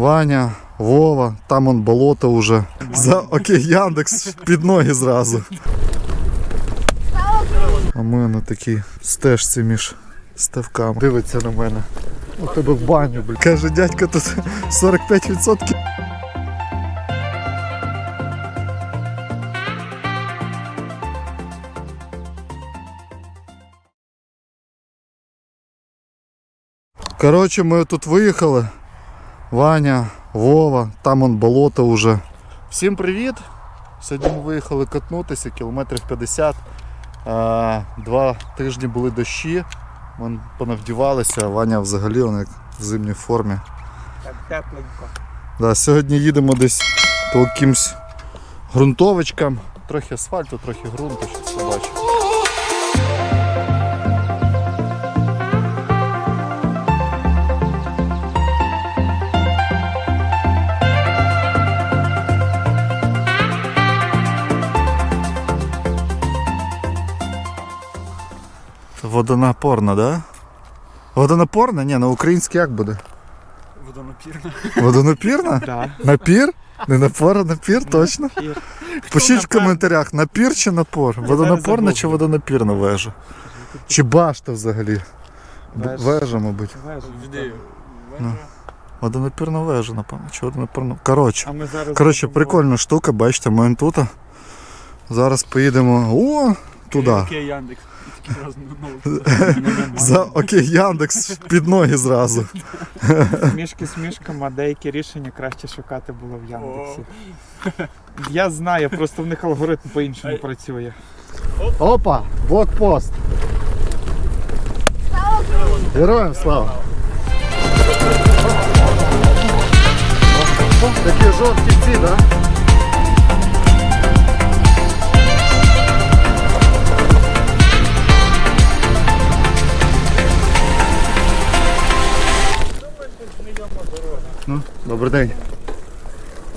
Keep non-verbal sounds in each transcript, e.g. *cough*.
Ваня, Вова, там он болото уже. За окей, Яндекс під ноги зразу. А ми на такій стежці між ставками. Дивиться на мене. У тебе в баню, блін. Каже, дядька, тут 45%. Коротше, ми тут виїхали. Ваня, Вова, там он болото уже. Всім привіт! Сьогодні ми виїхали катнутися кілометрів 50. Два тижні були дощі. Ми понавдівалися, Ваня взагалі як в зимній формі. Так тепленько. Да, сьогодні їдемо десь по якимсь ґрунтовочкам. Трохи асфальту, трохи ґрунту, щось побачимо. Водонапорна, да? Водонапорна? Ні, на українській як буде? Водонапірно. Водонапірна? Так. *laughs* Напір? Не напор, а напір, точно. Напір. Пишіть в напер? напір, чи напор? Водонапорна чи водонапірна вежа? Чи башта взагалі? Б- Вежа. Вежа, мабуть. Ну. Водонапірна вежа, напевно. Чи водонапірна? Коротше. А ми зараз. Коротше, прикольна штука, бачите, ми тут. Зараз поїдемо о, туди. Окей, Яндекс. *laughs* За окей, Яндекс під ноги зразу. Смішки смішками, а деякі рішення краще шукати було в Яндексі. Я знаю, просто в них алгоритм по-іншому працює. Опа, блокпост. Героям слава. Такі жовті ці, да? Ну, добрий день.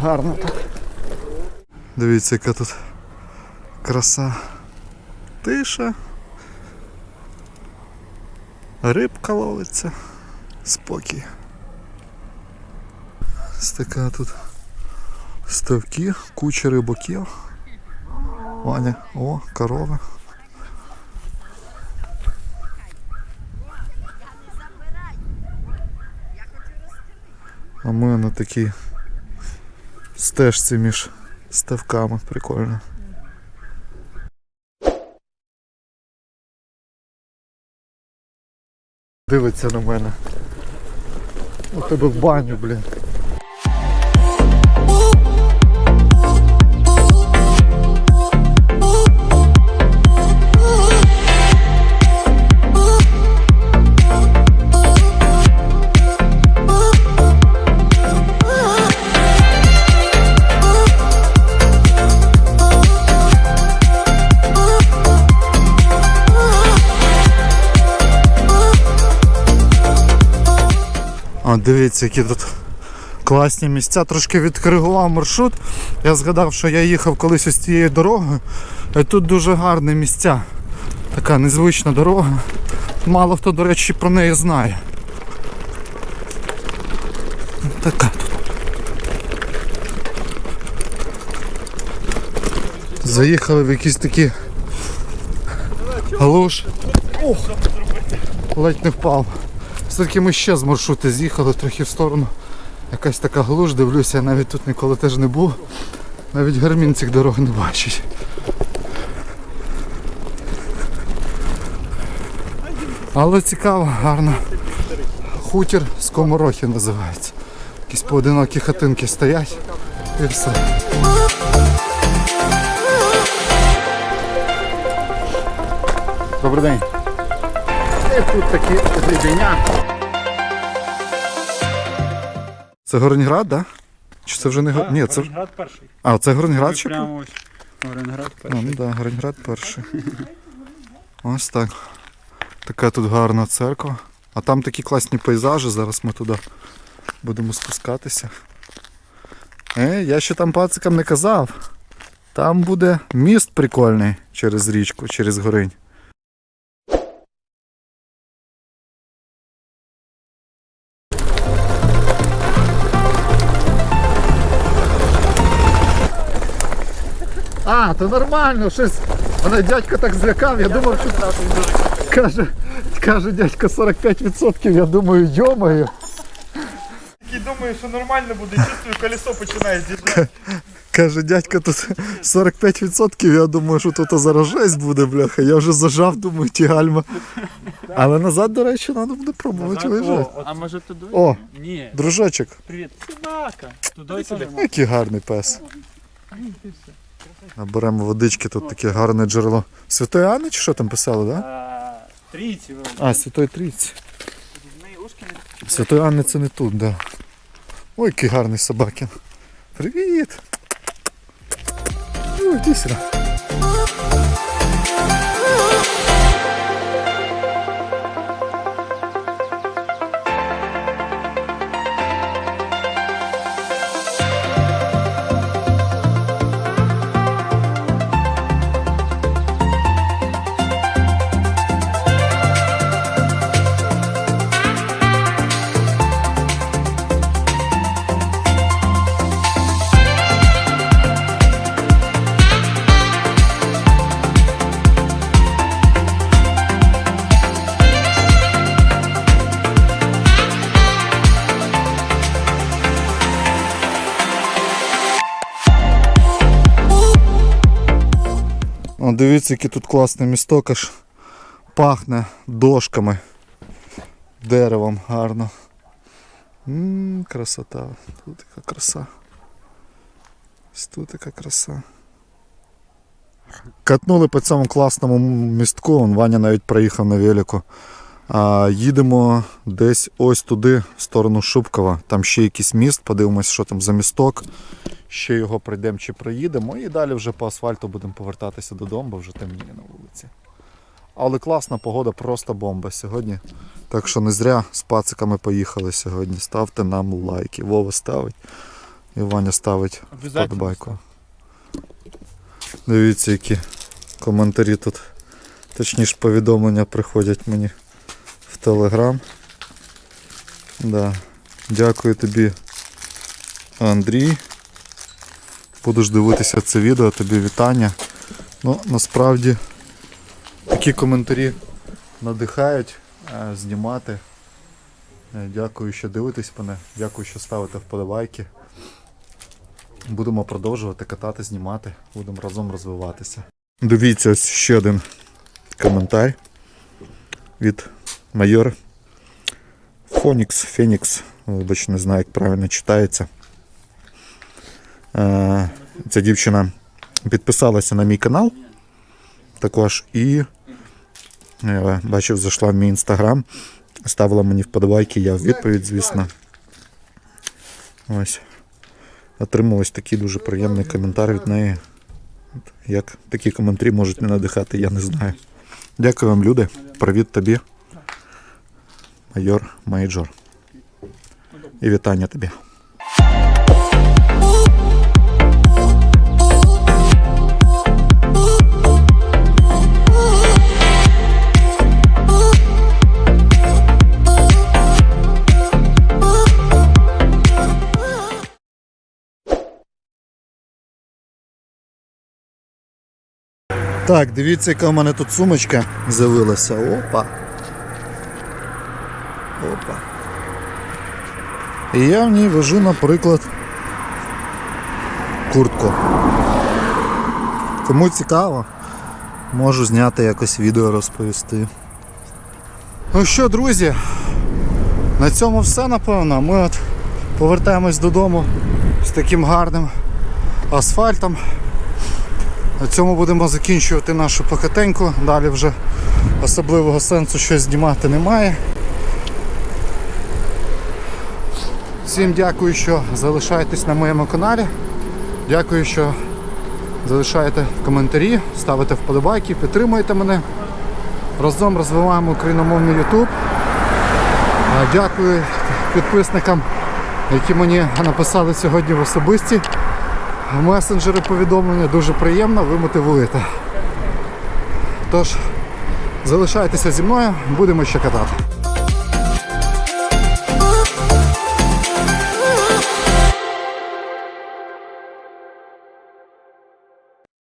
Гарно так. Дивіться, яка тут краса. Тиша. Рибка ловиться. Спокій. Ось така тут ставки, куча рибаків. Ваня, о, корови. А ми на такій стежці між ставками. Прикольно. Дивиться на мене. У тебе в баню, блін. А дивіться, які тут класні місця. Трошки відкоригував маршрут. Я згадав, що я їхав колись ось цією дорогою. І тут дуже гарні місця. Така незвична дорога. Мало хто, до речі, про неї знає. Така тут. Заїхали в якісь такі галуш. Ледь не впав. Все-таки ми ще з маршруту з'їхали трохи в сторону. Якась така глуш, дивлюся, я навіть тут ніколи теж не був. Навіть гармін цих дорог не бачить. Але цікаво, гарно. Хутір з коморохи називається. Якісь поодинокі хатинки стоять і все. Добрий день. І тут такі грібеня. Це Гореньград, так? Да? Чи це вже не Гор... Ні, це... Град перший. А, це Гореньград ще? Прямо ось. Оренгард А, перший. ну да, Гореньград перший. *laughs* Ось так. Така тут гарна церква. А там такі класні пейзажі, зараз ми туди будемо спускатися. Е, я ще там пацикам не казав. Там буде міст прикольний через річку, через горинь. А, то нормально, щось. Мене дядько так злякав, я думав, що каже, каже дядько 45%, я думаю, йомаю. Такий думаю, що нормально буде, чувствую, колесо починає з'їжджати. Каже, дядько, тут 45%, я думаю, що тут зараз жесть буде, бляха. Я вже зажав, думаю, ті гальма. Але назад, до речі, треба буде пробувати виїжджати. А може туди? О, Ні. дружочок, Привіт. Собака. Туди який гарний пес. Наберемо водички, тут таке гарне джерело. Святої Анни чи що там писали, так? Да? Трійці. А, Святої Трійці. Святої Анни це не тут, да. Ой, який гарний собакін. Привіт! Ой, сюди. Дивіться, який тут класний місток, аж пахне дошками, деревом гарно. Ммм, красота. Тут яка краса. Ось Тут яка краса. Катнули по цьому класному містку, Ваня навіть проїхав на велику. А, їдемо десь ось туди, в сторону Шубкова. Там ще якийсь міст, подивимось, що там за місток. Ще його пройдемо чи проїдемо. І далі вже по асфальту будемо повертатися додому, бо вже темніє на вулиці. Але класна погода, просто бомба сьогодні. Так що не зря з пациками поїхали сьогодні. Ставте нам лайки. Вова ставить. І Ваня ставить вподобайку. Дивіться, які коментарі тут. Точніше повідомлення приходять мені Телеграм. Да. Дякую тобі, Андрій. Будеш дивитися це відео, тобі вітання. Ну, насправді такі коментарі надихають е, знімати. Е, Дякую, що дивитесь мене. Дякую, що ставите вподобайки. Будемо продовжувати катати, знімати, будемо разом розвиватися. Дивіться ось ще один коментар від майор Фонікс, Фенікс, вибач, не знаю, як правильно читається. Е, Ця дівчина підписалася на мій канал також і е, бачив, зайшла в мій інстаграм, ставила мені вподобайки, я в відповідь, звісно. Ось. Отрималось такий дуже приємний коментар від неї. Як такі коментарі можуть не надихати, я не знаю. Дякую вам, люди. Привіт тобі. Майор Мейджор. І вітання тобі. Так, дивіться, яка в мене тут сумочка з'явилася. Опа. Опа. І я в ній вожу, наприклад, куртку. Кому цікаво, можу зняти якось відео розповісти. Ну що, друзі, на цьому все напевно. Ми от повертаємось додому з таким гарним асфальтом. На цьому будемо закінчувати нашу покатеньку. Далі вже особливого сенсу щось знімати немає. Всім дякую, що залишаєтесь на моєму каналі. Дякую, що залишаєте коментарі, ставите вподобайки, підтримуєте мене. Разом розвиваємо україномовний YouTube. Дякую підписникам, які мені написали сьогодні в особисті месенджери повідомлення. Дуже приємно, ви мотивуєте. Тож, залишайтеся зі мною, будемо ще катати.